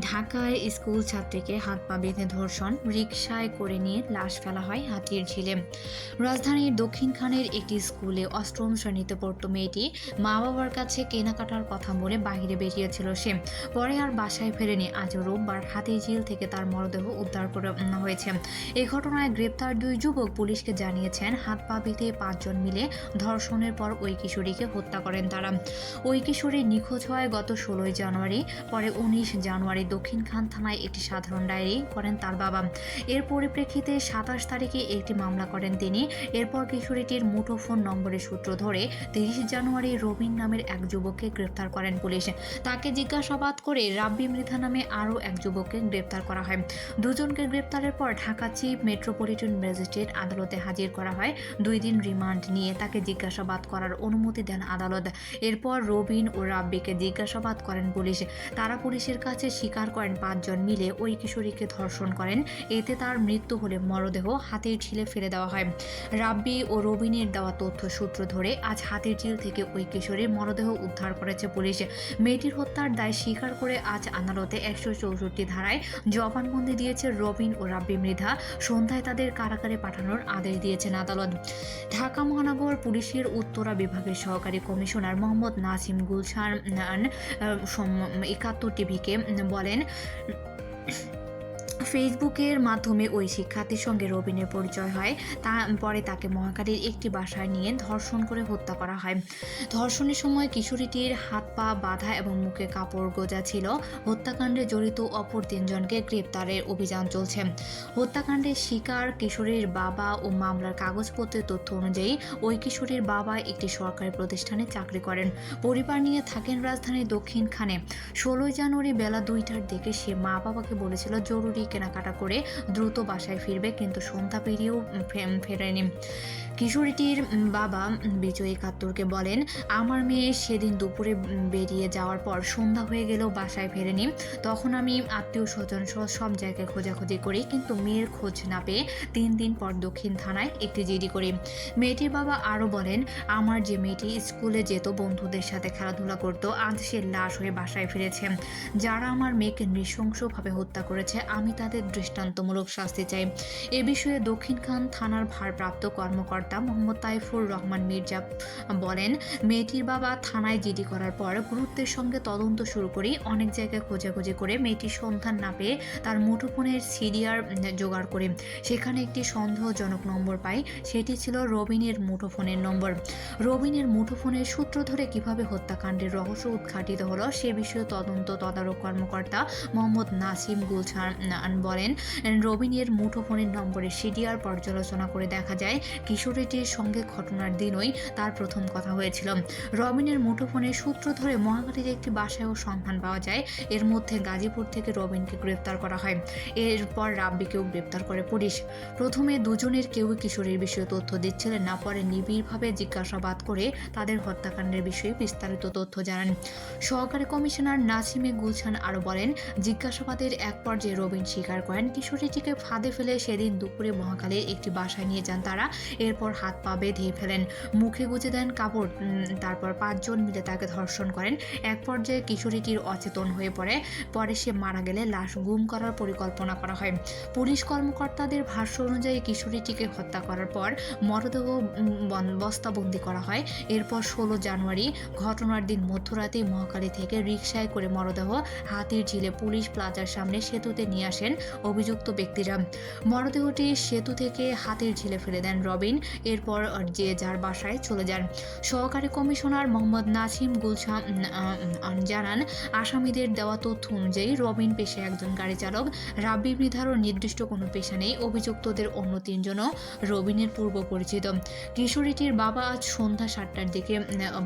ঢাকায় স্কুল ছাত্রীকে হাত পা বেঁধে ধর্ষণ, রিকশায় করে নিয়ে লাশ ফেলা হয় হাতির ঝিলে। রাজধানীর দক্ষিণখানের একটি স্কুলে অষ্টম শ্রেণীতে পড়তো মেয়েটি। মা বাবার কাছে কেনাকাটার কথা বলে বাইরে বেরিয়েছিল সে। পরে আর বাসায় ফেরেনি। আজ রোববার হাতির ঝিল থেকে তার মরদেহ উদ্ধার করে হয়েছে। এ ঘটনায় গ্রেপ্তার দুই যুবক পুলিশকে জানিয়েছেন, হাত পা বেঁধে পাঁচজন মিলে ধর্ষণের পর ওই কিশোরীকে হত্যা করেন তারা। ওই কিশোরী নিখোঁজ হয় গত ষোলোই জানুয়ারি, পরে উনিশ জানুয়ারি দক্ষিণ খান থানায় একটি সাধারণ ডায়েরি করেন তার বাবা। এর পরিপ্রেক্ষিতে সাতাশ তারিখে একটি মামলা করেন তিনি। এরপর কিশোরীটির মুঠোফোন নম্বরের সূত্র ধরে তিরিশ জানুয়ারি রবিন নামের এক যুবককে গ্রেপ্তার করেন পুলিশ। তাকে জিজ্ঞাসাবাদ করে রাব্বি মৃধা নামে আরও এক যুবককে গ্রেপ্তার করা হয়। দুজনকে গ্রেপ্তারের পর ঢাকা চিফ মেট্রোপলিটন ম্যাজিস্ট্রেট আদালতে হাজির করা হয়। দুই দিন রিমান্ড নিয়ে তাকে জিজ্ঞাসাবাদ করার অনুমতি দেন আদালত। এরপর রবিন ও রাব্বিকে জিজ্ঞাসাবাদ করেন পুলিশ। তারা পুলিশের কাছে স্বীকার করেন পাঁচজন মিলে ওই কিশোরীকে ধর্ষণ করেন। এতে তার মৃত্যু হলে মরদেহ হাতের ঝিলে ফেলে দেওয়া হয়। রাব্বি ও রবিনের দেওয়া তথ্য সূত্র ধরে আজ হাতের ঝিল থেকে ওই কিশোরীর মরদেহ উদ্ধার করেছে পুলিশ। মেয়েটির হত্যার দায় স্বীকার করে আজ আদালতে একশো চৌষট্টি ধারায় জবানবন্দি দিয়েছে রবিন ও রাব্বি মৃধা। সন্ধ্যায় তাদের কারাগারে পাঠানোর আদেশ দিয়েছেন আদালত। ঢাকা মহানগর পুলিশের উত্তরা বিভাগের সহকারী কমিশনার মোহাম্মদ নাসিম গুলশান একাত্তর টিভিকে বলেন ফেসবুকের মাধ্যমে ওই শিক্ষার্থীর সঙ্গে রবিনের পরিচয় হয়। তা, পরে তাকে মহাকালীর একটি বাসায় নিয়ে ধর্ষণ করে হত্যা করা হয়। ধর্ষণের সময় কিশোরীটির হাত পা, বাঁধা এবং মুখে কাপড় গোজা ছিল। হত্যাকাণ্ডে জড়িত অপর তিনজনকে গ্রেপ্তারের অভিযান চলছে। হত্যাকাণ্ডের শিকার কিশোরীর বাবা ও মামলার কাগজপত্রের তথ্য অনুযায়ী ওই কিশোরীর বাবা একটি সরকারি প্রতিষ্ঠানে চাকরি করেন। পরিবার নিয়ে থাকেন রাজধানীর দক্ষিণখানে ষোলোই জানুয়ারি বেলা দুইটার দিকে সে মা বাবাকে বলেছিল, জরুরি কেনাকাটা করে দ্রুত বাসায় ফিরবে, কিন্তু সন্ধ্যা পেরিয়েও ফেরেনি। কিশোরীটির বাবা বিজয় একাত্তরকে বলেন, আমার মেয়ে সেদিন দুপুরে বেরিয়ে যাওয়ার পর সন্ধ্যা হয়ে গেলেও বাসায় ফেরেনি। তখন আমি আত্মীয় স্বজন সহ সব জায়গায় খোঁজাখুঁজি করি, কিন্তু মেয়ের খোঁজ না পেয়ে তিন দিন পর দক্ষিণ থানায় একটি জিডি করি। মেয়েটির বাবা আরও বলেন, আমার যে মেয়েটি স্কুলে যেত, বন্ধুদের সাথে খেলাধুলা করত, আজ সে লাশ হয়ে বাসায় ফিরেছে। যারা আমার মেয়েকে নৃশংসভাবে হত্যা করেছে, আমি তাদের দৃষ্টান্তমূলক শাস্তি চাই। এ বিষয়ে দক্ষিণখান থানার ভারপ্রাপ্ত কর্মকর্তা মোহাম্মদ তাইফুর রহমান মির্জা বলেন, মেয়েটির বাবা থানায় জিডি করার পর গুরুত্বের সঙ্গে তদন্ত শুরু করি অনেক জায়গায় খোঁজাখুঁজি করে মেয়েটির সন্ধান না পেয়ে তার মুঠোফোনের সিডিআর জোগাড় করে সেখানে একটি সন্দেহজনক নম্বর পাই সেটি ছিল রবিনের মুঠোফোনের নম্বর। রবিনের মুঠোফোনের সূত্র ধরে কীভাবে হত্যাকাণ্ডের রহস্য উদ্ঘাটিত হলো সে বিষয়ে তদন্ত তদারক কর্মকর্তা মোহাম্মদ নাসিম গুলশান বলেন, রবিনের মুঠোফোনের নম্বরে সিডিআর পর্যালোচনা করে দেখা যায়, কিশোরীটির সঙ্গে ঘটনার দিনই তার প্রথম কথা হয়েছিল। রবিনের মুঠোফোনের সূত্র ধরে মহাখালীর একটি বাসায়ও সন্ধান পাওয়া যায়, এর মধ্যে গাজীপুর থেকে রবিনকে গ্রেপ্তার করা হয়। এরপর রাব্বিকেও গ্রেপ্তার করে পুলিশ। প্রথমে দুজনের কেউই কিশোরীর বিষয়ে তথ্য দিচ্ছিলেন না, পরে নিবিড়ভাবে জিজ্ঞাসাবাদ করে তাদের হত্যাকাণ্ডের বিষয়ে বিস্তারিত তথ্য জানান। সহকারী কমিশনার নাসিমে গুলশান আরও বলেন, জিজ্ঞাসাবাদের এক পর্যায়ে রবিন স্বীকার করেন। কিশোরীটিকে ফাঁদে ফেলে সেদিন দুপুরে মহাকালের একটি বাসায় নিয়ে যান তারা। এরপর হাত পা বেঁধে ফেলেন। মুখে গুজে দেন কাপড়। তারপর পাঁচজন মিলে তাকে ধর্ষণ করেন। এক পর্যায়ে কিশোরীটির অচেতন হয়ে পড়ে। পরে সে মারা গেলে লাশ গুম করার পরিকল্পনা করা হয়। পুলিশ কর্মকর্তাদের ভাষ্য অনুযায়ী কিশোরীটিকে হত্যা করার পর মরদেহ বন- বস্তাবন্দি করা হয়। এরপর ষোলো জানুয়ারি, ঘটনার দিন মধ্যরাতে মহাকালী থেকে রিকশায় করে মরদেহ হাতির ঝিলে পুলিশ প্লাজার সামনে সেতুতে নিয়ে আসেন অভিযুক্ত ব্যক্তিরা। মরদেহটি সেতু থেকে হাতির ঝিলে ফেলে দেন রবিন। এরপর যে যার বাসায় চলে যান। সহকারী কমিশনার মোহাম্মদ নাসিম গুলশান জানান, আসামিদের দেওয়া তথ্য অনুযায়ী রবিন পেশায় একজন গাড়ি চালক। রাব্বি মৃধারও নির্দিষ্ট কোনো পেশা নেই। অভিযুক্তদের অন্য তিনজনও রবিনের পূর্ব পরিচিত। কিশোরীটির বাবা আজ সন্ধ্যা সাতটার দিকে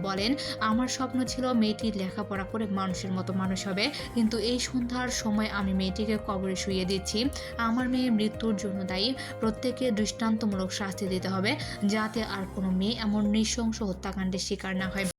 বলেন, আমার স্বপ্ন ছিল মেয়েটির লেখাপড়া করে মানুষের মতো মানুষ হবে, কিন্তু এই সন্ধ্যার সময় আমি মেয়েটিকে কবরে শুয়ে দিচ্ছি। আমার মেয়ে মৃত্যুর জন্য দায়ী। প্রত্যেকে দৃষ্টান্তমূলক শাস্তি দিতে হবে যাতে আর কোনো মেয়ে এমন নৃশংস হত্যাকাণ্ডের শিকার না হয়।